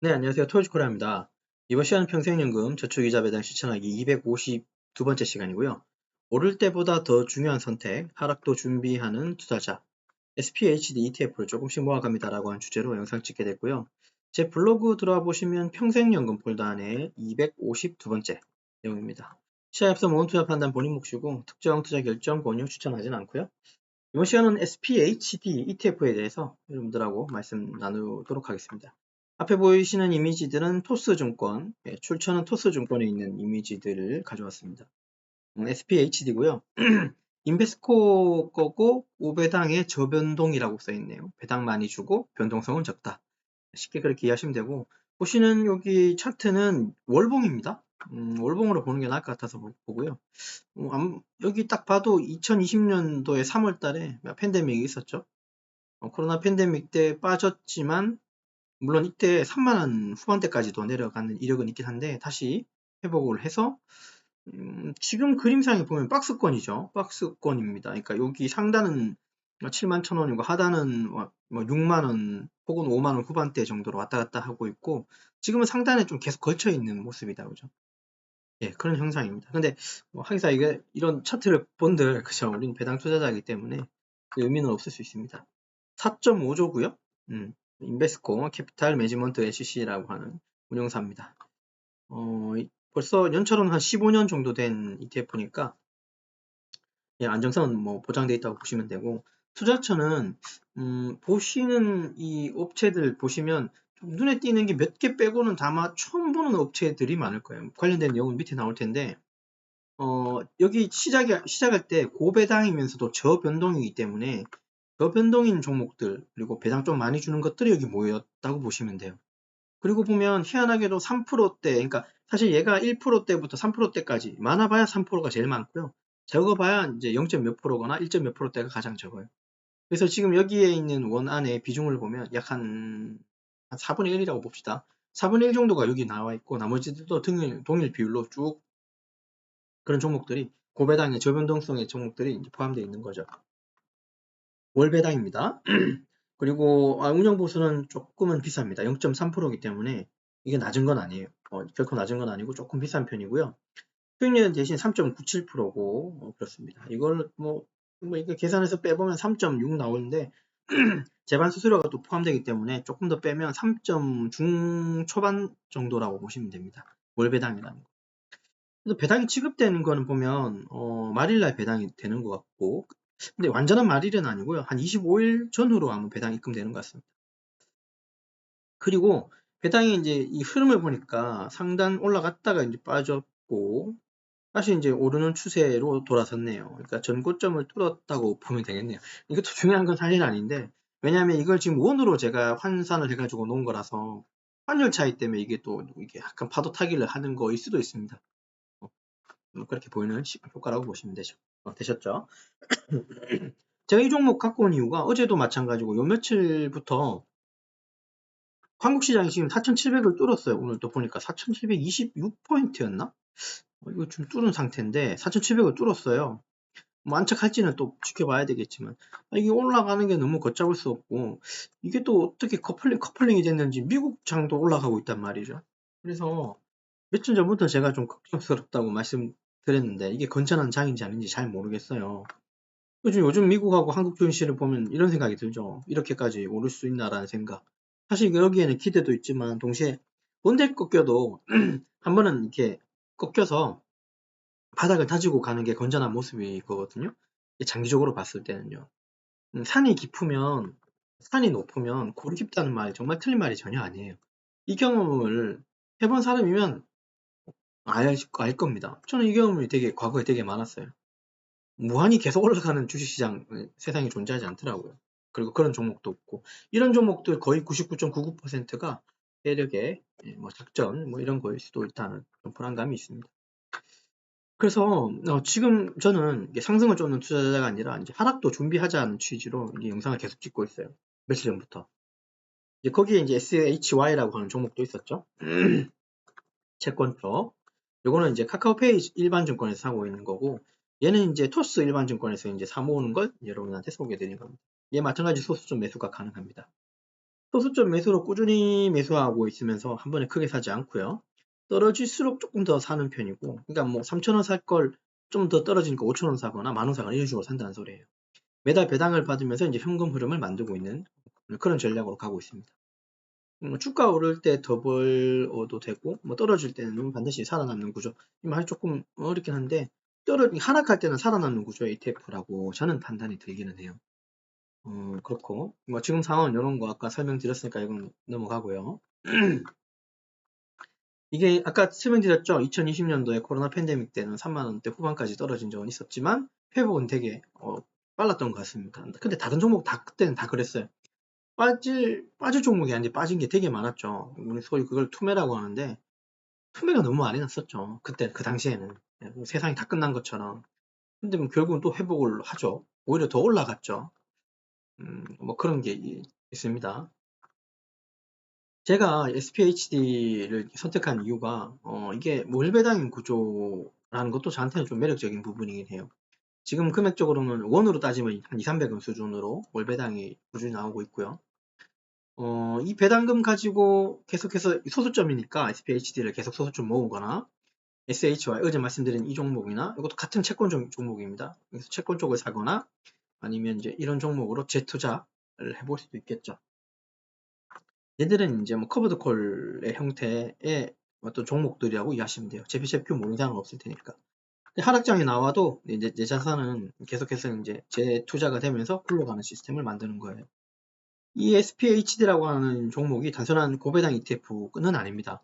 네, 안녕하세요. 토요즈코리아입니다. 이번 시간은 평생연금 저축이자 배당 실천하기 252번째 시간이고요. 오를 때보다 더 중요한 선택, 하락도 준비하는 투자자, SPHD ETF를 조금씩 모아갑니다라고 하는 주제로 영상 찍게 됐고요. 제 블로그 들어와 보시면 평생연금 폴더 안에 252번째 내용입니다. 시장에 앞서 모은 투자 판단 본인 몫이고 특정 투자 결정 권유 추천하진 않고요. 이번 시간은 SPHD ETF에 대해서 여러분들하고 말씀 나누도록 하겠습니다. 앞에 보이시는 이미지들은 토스증권, 예, 출처는 토스증권에 있는 이미지들을 가져왔습니다. 음, SPHD고요. 인베스코 거고 5배당의 저변동이라고 써있네요. 배당 많이 주고 변동성은 적다. 쉽게 그렇게 이해하시면 되고 보시는 여기 차트는 월봉입니다. 음, 월봉으로 보는 게 나을 것 같아서 보고요. 음, 여기 딱 봐도 2020년도에 3월 달에 팬데믹이 있었죠. 어, 코로나 팬데믹 때 빠졌지만 물론 이때 3만원 후반대까지도 내려가는 이력은 있긴 한데 다시 회복을 해서 음, 지금 그림상에 보면 박스권이죠. 박스권입니다. 그러니까 여기 상단은 7만 1천원이고 하단은 뭐 6만원 혹은 5만원 후반대 정도로 왔다 갔다 하고 있고 지금은 상단에 좀 계속 걸쳐 있는 모습이다. 그죠? 예, 그런 형상입니다. 근데 뭐 하기사 이게 이런 차트를 본들 그죠? 우리는 배당 투자자이기 때문에 그 의미는 없을 수 있습니다. 4.5조고요. 음, 인베스코 캐피탈 매지먼트 SC라고 하는 운영사입니다. 어, 벌써 연차로는 한 15년 정도 된 ETF니까 예, 안정성은 뭐 보장되어 있다고 보시면 되고 투자처는 음, 보시는 이 업체들 보시면 눈에 띄는 게 몇 개 빼고는 다마 처음 보는 업체들이 많을 거예요. 관련된 내용은 밑에 나올 텐데 어, 여기 시작이, 시작할 때 고배당이면서도 저변동이기 때문에 저변동인 종목들 그리고 배당 좀 많이 주는 것들이 여기 모였다고 보시면 돼요. 그리고 보면 희한하게도 3%대 그러니까 사실 얘가 1%대부터 3%대까지 많아봐야 3%가 제일 많고요. 적어봐야 이제 0. 몇 프로거나 1. 몇 프로대가 가장 적어요. 그래서 지금 여기에 있는 원 안에 비중을 보면 약 한, 한 4분의 1이라고 봅시다. 4분의 1 정도가 여기 나와 있고 나머지들도 동일, 동일 비율로 쭉 그런 종목들이 고배당의 저변동성의 종목들이 포함되어 있는 거죠. 월배당입니다. 그리고 아, 운영보수는 조금은 비쌉니다. 0.3%이기 때문에 이게 낮은 건 아니에요. 어, 결코 낮은 건 아니고 조금 비싼 편이고요. 수익률은 대신 3.97%고 어, 그렇습니다. 이걸 뭐, 뭐 이게 계산해서 빼보면 3.6 나오는데 재반 수수료가 또 포함되기 때문에 조금 더 빼면 3점 중초반 정도라고 보시면 됩니다. 월배당이라는 거. 그래서 배당이 지급되는 거는 보면 어, 말일날 배당이 되는 것 같고 근데 완전한 말일은 아니고요. 한 25일 전후로 아마 배당이 입금되는 것 같습니다. 그리고 배당이 이제 이 흐름을 보니까 상단 올라갔다가 이제 빠졌고 다시 이제 오르는 추세로 돌아섰네요. 그러니까 전고점을 뚫었다고 보면 되겠네요. 이것도 중요한 건 사실 아닌데 왜냐하면 이걸 지금 원으로 제가 환산을 해가지고 놓은 거라서 환율 차이 때문에 이게 또 이게 약간 파도 타기를 하는 거일 수도 있습니다. 어, 뭐 그렇게 보이는 효과라고 보시면 되죠. 어, 되셨죠? 제가 이 종목 갖고 온 이유가 어제도 마찬가지고 요 며칠부터 한국 시장이 지금 4,700을 뚫었어요. 오늘 또 보니까 4,726포인트였나? 어, 이거 좀 뚫은 상태인데 4,700을 뚫었어요. 뭐 안착할지는 또 지켜봐야 되겠지만 아, 이게 올라가는 게 너무 걷잡을 수 없고 이게 또 어떻게 커플링, 커플링이 됐는지 미국 장도 올라가고 있단 말이죠. 그래서 며칠 전부터 제가 좀 걱정스럽다고 말씀 드렸는데 이게 건전한 장인지 아닌지 잘 모르겠어요. 요즘, 요즘 미국하고 한국 증시를 보면 이런 생각이 들죠. 이렇게까지 오를 수 있나라는 생각. 사실 여기에는 기대도 있지만 동시에 본대 꺾여도 한 번은 이렇게 꺾여서 바닥을 다지고 가는 게 건전한 모습이거든요. 장기적으로 봤을 때는요. 음, 산이 깊으면 산이 높으면 고리 깊다는 말이 정말 틀린 말이 전혀 아니에요. 이 경험을 해본 사람이면 알, 알 겁니다. 저는 이 경험이 되게 과거에 되게 많았어요. 무한히 계속 올라가는 주식시장 세상에 존재하지 않더라고요. 그리고 그런 종목도 없고 이런 종목들 거의 99.99%가 세력의 예, 뭐 작전 뭐 이런 거일 수도 있다는 불안감이 있습니다. 그래서 어, 지금 저는 상승을 쫓는 투자자가 아니라 이제 하락도 준비하자는 취지로 이 영상을 계속 찍고 있어요. 며칠 전부터. 이제 거기에 이제 SHY라고 하는 종목도 있었죠. 채권 쪽. 요거는 이제 카카오페이 일반 증권에서 사고 있는 거고 얘는 이제 토스 일반 증권에서 이제 사 모으는 걸 여러분한테 소개해 드린 겁니다. 얘 마찬가지 소수점 매수가 가능합니다. 소수점 매수로 꾸준히 매수하고 있으면서 한 번에 크게 사지 않고요. 떨어질수록 조금 더 사는 편이고, 그러니까 뭐 3,000원 살 걸 좀 더 떨어지니까 5,000원 사거나 만원 사거나 이런 식으로 산다는 소리예요. 매달 배당을 받으면서 이제 현금 흐름을 만들고 있는 그런 전략으로 가고 있습니다. 뭐 주가 오를 때더 벌어도 되고, 뭐 떨어질 때는 반드시 살아남는 구조. 이 말이 조금 어렵긴 한데, 떨어, 하락할 때는 살아남는 구조의 ETF라고 저는 판단이 들기는 해요. 어, 그렇고, 뭐 지금 상황은 이런 거 아까 설명드렸으니까 이건 넘어가고요. 이게 아까 설명드렸죠. 2020년도에 코로나 팬데믹 때는 3만 원대 후반까지 떨어진 적은 있었지만 회복은 되게 어, 빨랐던 것 같습니다. 근데 다른 종목 다 그때는 다 그랬어요. 빠질 빠질 종목이 아닌데 빠진 게 되게 많았죠. 우리 소위 그걸 투매라고 하는데 투매가 너무 많이 났었죠. 그때 그 당시에는 예, 뭐 세상이 다 끝난 것처럼. 근데 뭐 결국은 또 회복을 하죠. 오히려 더 올라갔죠. 음, 뭐 그런 게 있습니다. 제가 SPHD를 선택한 이유가 어, 이게 월배당인 구조라는 것도 저한테는 좀 매력적인 부분이긴 해요. 지금 금액적으로는 원으로 따지면 한 2, 300원 수준으로 월배당이 꾸준히 나오고 있고요. 어, 이 배당금 가지고 계속해서 소수점이니까 SPHD를 계속 소수점 모으거나 SHY 어제 말씀드린 이 종목이나 이것도 같은 채권 종 목입니다. 그래서 채권 쪽을 사거나 아니면 이제 이런 종목으로 재투자를 해볼 수도 있겠죠. 얘들은 이제 뭐 커버드 콜의 형태의 어떤 종목들이라고 이해하시면 돼요. 재피셰표 모르는 사람은 없을 테니까. 하락장이 나와도 이제 내 자산은 계속해서 이제 재투자가 되면서 굴러가는 시스템을 만드는 거예요. 이 SPHD라고 하는 종목이 단순한 고배당 ETF는 아닙니다.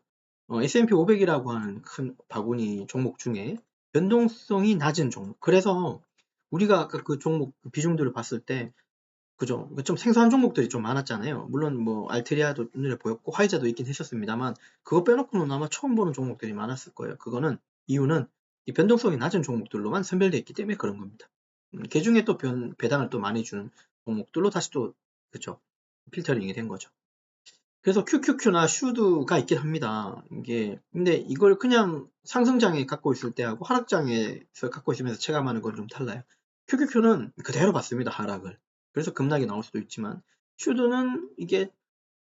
어, S&P 500이라고 하는 큰 바구니 종목 중에 변동성이 낮은 종목. 그래서 우리가 그 종목 그 비중들을 봤을 때 그죠? 좀 생소한 종목들이 좀 많았잖아요. 물론 뭐 알트리아도 눈에 보였고 화이자도 있긴 했었습니다만 그거 빼놓고는 아마 처음 보는 종목들이 많았을 거예요. 그거는 이유는 이 변동성이 낮은 종목들로만 선별되어 있기 때문에 그런 겁니다. 음, 그 중에 또 변, 배당을 또 많이 주는 종목들로 다시 또 그죠? 필터링이 된 거죠. 그래서 QQQ나 슈드가 있긴 합니다. 이게 근데 이걸 그냥 상승장에 갖고 있을 때하고 하락장에서 갖고 있으면서 체감하는 건 좀 달라요. QQQ는 그대로 받습니다. 하락을. 그래서 급락이 나올 수도 있지만 슈드는 이게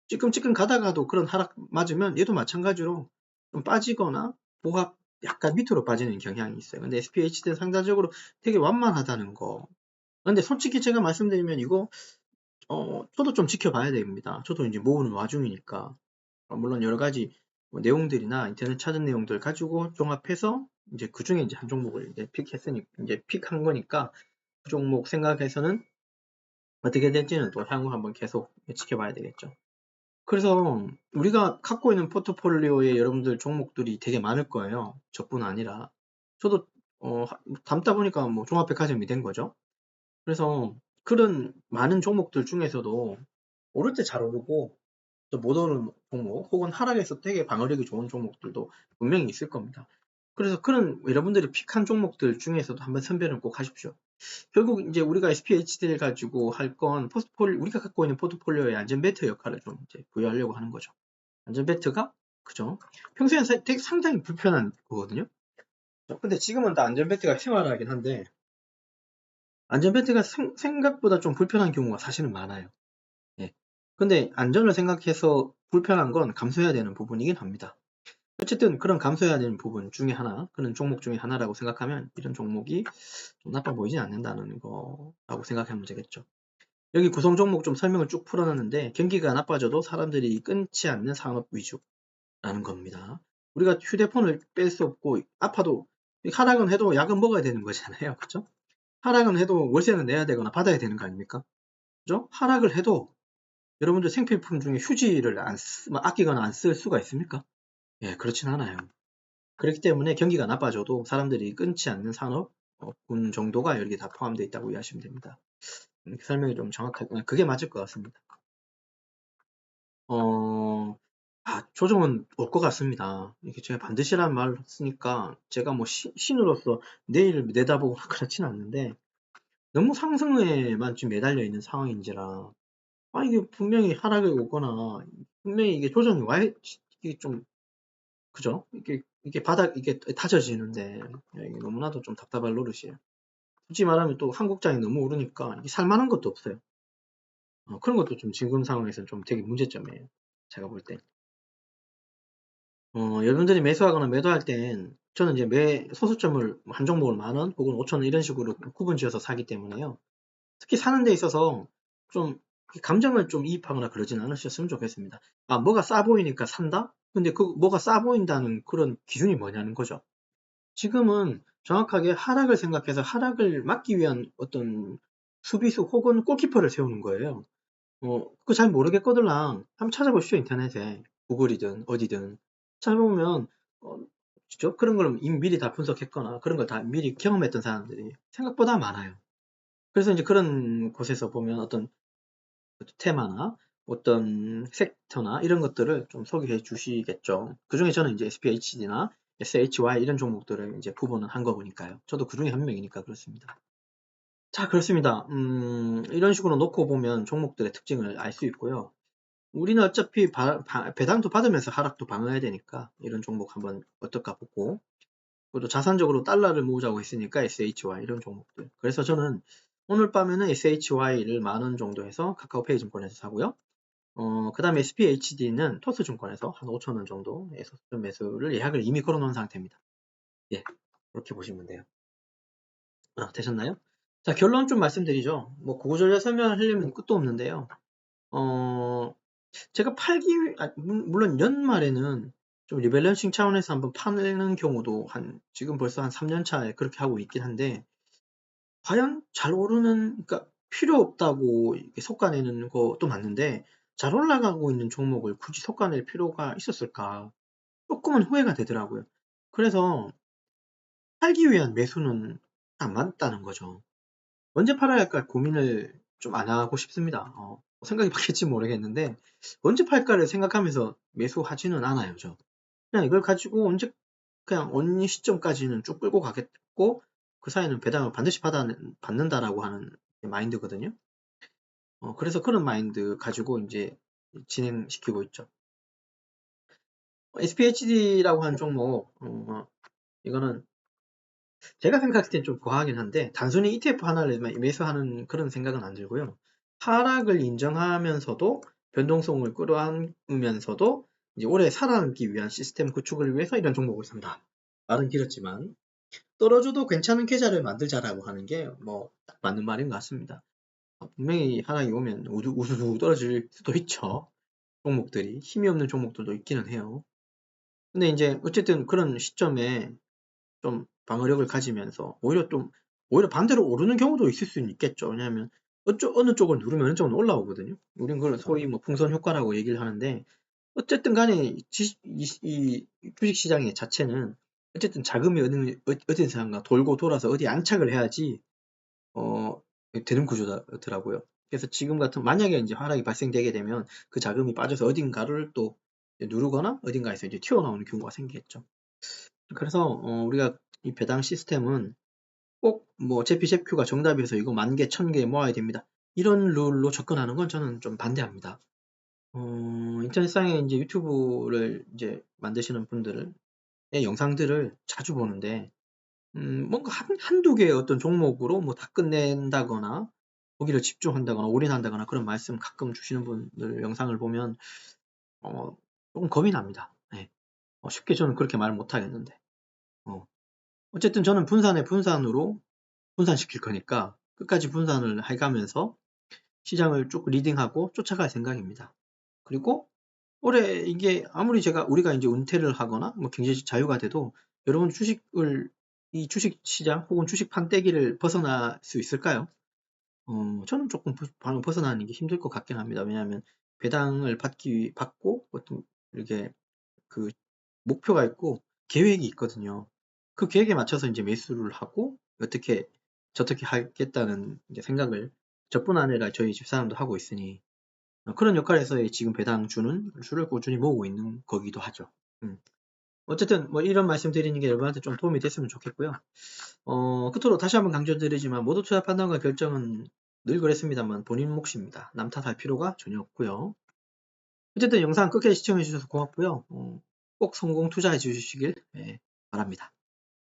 찌끔찌끔 가다가도 그런 하락 맞으면 얘도 마찬가지로 좀 빠지거나 보합 약간 밑으로 빠지는 경향이 있어요. 근데 SPHD는 상대적으로 되게 완만하다는 거. 근데 솔직히 제가 말씀드리면 이거 어, 저도 좀 지켜봐야 됩니다. 저도 이제 모으는 와중이니까. 어, 물론 여러 가지 뭐 내용들이나 인터넷 찾은 내용들 가지고 종합해서 이제 그 중에 이제 한 종목을 이제 픽했으니 이제 픽한 거니까 그 종목 생각해서는 어떻게 될지는 또 향후 한번 계속 지켜봐야 되겠죠. 그래서 우리가 갖고 있는 포트폴리오에 여러분들 종목들이 되게 많을 거예요. 저뿐 아니라. 저도 어, 담다 보니까 뭐 종합백화점이 된 거죠. 그래서 그런 많은 종목들 중에서도 오를 때 잘 오르고 또 못 오르는 종목 혹은 하락해서 되게 방어력이 좋은 종목들도 분명히 있을 겁니다. 그래서 그런 여러분들이 픽한 종목들 중에서도 한번 선별을 꼭 하십시오. 결국 이제 우리가 SPHD를 가지고 할 건 포스폴 우리가 갖고 있는 포트폴리오의 안전벨트 역할을 좀 이제 부여하려고 하는 거죠. 안전벨트가 그죠? 평소에는 되게 상당히 불편한 거거든요. 근데 지금은 다 안전벨트가 생활하긴 한데 안전벨트가 생, 생각보다 좀 불편한 경우가 사실은 많아요. 예. 근데 안전을 생각해서 불편한 건 감수해야 되는 부분이긴 합니다. 어쨌든 그런 감수해야 되는 부분 중에 하나, 그런 종목 중에 하나라고 생각하면 이런 종목이 좀 나빠 보이진 않는다는 거라고 생각하면 되겠죠. 여기 구성 종목 좀 설명을 쭉 풀어놨는데 경기가 나빠져도 사람들이 끊지 않는 산업 위주라는 겁니다. 우리가 휴대폰을 뺄 수 없고 아파도 하락은 해도 약은 먹어야 되는 거잖아요. 그렇죠? 하락은 해도 월세는 내야 되거나 받아야 되는 거 아닙니까? 그죠? 하락을 해도 여러분들 생필품 중에 휴지를 안 쓰, 뭐 아끼거나 안 쓸 수가 있습니까? 예, 그렇진 않아요. 그렇기 때문에 경기가 나빠져도 사람들이 끊지 않는 산업 군 정도가 여기 다 포함되어 있다고 이해하시면 됩니다. 음, 설명이 좀 정확하게, 아, 그게 맞을 것 같습니다. 어, 아, 조정은 올 것 같습니다. 이게 제가 반드시란 말을 쓰니까 제가 뭐 시, 신으로서 내일 내다보고 그렇진 않는데 너무 상승에만 지금 매달려 있는 상황인지라 아 이게 분명히 하락이 오거나 분명히 이게 조정이 와야 이게 좀 그죠? 이게 이게 바닥 이게 다져지는데 이게 너무나도 좀 답답할 노릇이에요. 솔직히 말하면 또 한국장이 너무 오르니까 이게 살만한 것도 없어요. 어, 그런 것도 좀 지금 상황에서는 좀 되게 문제점이에요. 제가 볼 때. 어, 여러분들이 매수하거나 매도할 땐 저는 이제 매 소수점을 한 종목을 만원 혹은 5천 원 이런 식으로 구분 지어서 사기 때문에요. 특히 사는 데 있어서 좀 감정을 좀 이입하거나 그러진 않으셨으면 좋겠습니다. 아, 뭐가 싸 보이니까 산다? 근데 그 뭐가 싸 보인다는 그런 기준이 뭐냐는 거죠. 지금은 정확하게 하락을 생각해서 하락을 막기 위한 어떤 수비수 혹은 골키퍼를 세우는 거예요. 어, 그거 잘 모르겠거들랑 한번 찾아보시죠, 인터넷에. 구글이든 어디든. 찾아보면, 어, 진짜 그런 걸 미리 다 분석했거나 그런 걸 다 미리 경험했던 사람들이 생각보다 많아요. 그래서 이제 그런 곳에서 보면 어떤 테마나 어떤 섹터나 이런 것들을 좀 소개해 주시겠죠. 그 중에 저는 이제 SPHD나 SHY 이런 종목들을 이제 구분을 한 거 보니까요. 저도 그 중에 한 명이니까 그렇습니다. 자, 그렇습니다. 음, 이런 식으로 놓고 보면 종목들의 특징을 알 수 있고요. 우리는 어차피 바, 바, 배당도 받으면서 하락도 방어해야 되니까 이런 종목 한번 어떨까 보고 그리고 자산적으로 달러를 모으자고 했으니까 SHY 이런 종목들. 그래서 저는 오늘 밤에는 SHY를 만원 정도 해서 카카오페이 증권에서 사고요. 어, 그 다음에 SPHD는 토스 증권에서 한 5천 원 정도의 소수점 매수를 예약을 이미 걸어놓은 상태입니다. 예, 그렇게 보시면 돼요. 아, 되셨나요? 자, 결론 좀 말씀드리죠. 뭐 구구절절 설명을 하려면 끝도 없는데요. 어, 제가 팔기, 아, 물론 연말에는 좀 리밸런싱 차원에서 한번 파는 경우도 한, 지금 벌써 한 3년 차에 그렇게 하고 있긴 한데, 과연 잘 오르는, 그러니까 필요 없다고 속가내는 것도 맞는데, 잘 올라가고 있는 종목을 굳이 속가낼 필요가 있었을까? 조금은 후회가 되더라고요. 그래서 팔기 위한 매수는 안 맞다는 거죠. 언제 팔아야 할까 고민을 좀 안 하고 싶습니다. 어, 생각이 바뀔지 모르겠는데 언제 팔까를 생각하면서 매수하지는 않아요. 저 그냥 이걸 가지고 언제 그냥 어느 시점까지는 쭉 끌고 가겠고 그 사이는 배당을 반드시 받아 받는다라고 하는 마인드거든요. 어, 그래서 그런 마인드 가지고 이제 진행시키고 있죠. SPHD라고 하는 종목 어, 이거는 제가 생각할 땐 좀 과하긴 한데 단순히 ETF 하나를 매수하는 그런 생각은 안 들고요. 하락을 인정하면서도 변동성을 끌어안으면서도 이제 오래 살아남기 위한 시스템 구축을 위해서 이런 종목을 산다. 말은 길었지만 떨어져도 괜찮은 계좌를 만들자라고 하는 게 뭐 딱 맞는 말인 것 같습니다. 분명히 하락이 오면 우수수 떨어질 수도 있죠. 종목들이 힘이 없는 종목들도 있기는 해요. 근데 이제 어쨌든 그런 시점에 좀 방어력을 가지면서 오히려 좀 오히려 반대로 오르는 경우도 있을 수는 있겠죠. 왜냐하면 어느 쪽을 누르면 어느 쪽은 올라오거든요. 우린 그걸 소위 뭐 풍선 효과라고 얘기를 하는데 어쨌든 간에 지, 이, 이, 주식 시장의 자체는 어쨌든 자금이 어느 어디선가 돌고 돌아서 어디 안착을 해야지 어 되는 구조더라고요. 그래서 지금 같은 만약에 이제 하락이 발생되게 되면 그 자금이 빠져서 어딘가를 또 누르거나 어딘가에서 이제 튀어나오는 경우가 생기겠죠. 그래서 어, 우리가 이 배당 시스템은 꼭뭐 JPCQ가 정답이어서 이거 만 개, 천 개 모아야 됩니다. 이런 룰로 접근하는 건 저는 좀 반대합니다. 어, 인터넷상에 이제 유튜브를 이제 만드시는 분들의 영상들을 자주 보는데, 음, 뭔가 한, 한두 개의 어떤 종목으로 뭐 다 끝낸다거나, 거기를 집중한다거나, 올인한다거나 그런 말씀 가끔 주시는 분들 영상을 보면, 어, 조금 겁이 납니다. 네. 어, 쉽게 저는 그렇게 말 못하겠는데. 어. 어쨌든 저는 분산의 분산으로 분산시킬 거니까 끝까지 분산을 해가면서 시장을 쭉 리딩하고 쫓아갈 생각입니다. 그리고 올해 이게 아무리 제가 우리가 이제 은퇴를 하거나 뭐 경제적 자유가 돼도 여러분 주식을 이 주식 시장 혹은 주식 판때기를 벗어날 수 있을까요? 어, 저는 조금 벗어나는 게 힘들 것 같긴 합니다. 왜냐하면 배당을 받기 받고 어떤 이렇게 그 목표가 있고 계획이 있거든요. 그 계획에 맞춰서 이제 매수를 하고 어떻게 저떻게 하겠다는 생각을 저뿐 아니라 저희 집사람도 하고 있으니 어, 그런 역할에서 지금 배당 주는 수를 꾸준히 모으고 있는 거기도 하죠. 음. 어쨌든 뭐 이런 말씀 드리는 게 여러분한테 좀 도움이 됐으면 좋겠고요. 어, 끝으로 다시 한번 강조드리지만 모두 투자 판단과 결정은 늘 그랬습니다만 본인 몫입니다. 남 탓할 필요가 전혀 없고요. 어쨌든 영상 끝까지 시청해 주셔서 고맙고요. 어, 꼭 성공 투자해 주시길 네, 바랍니다.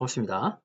고맙습니다.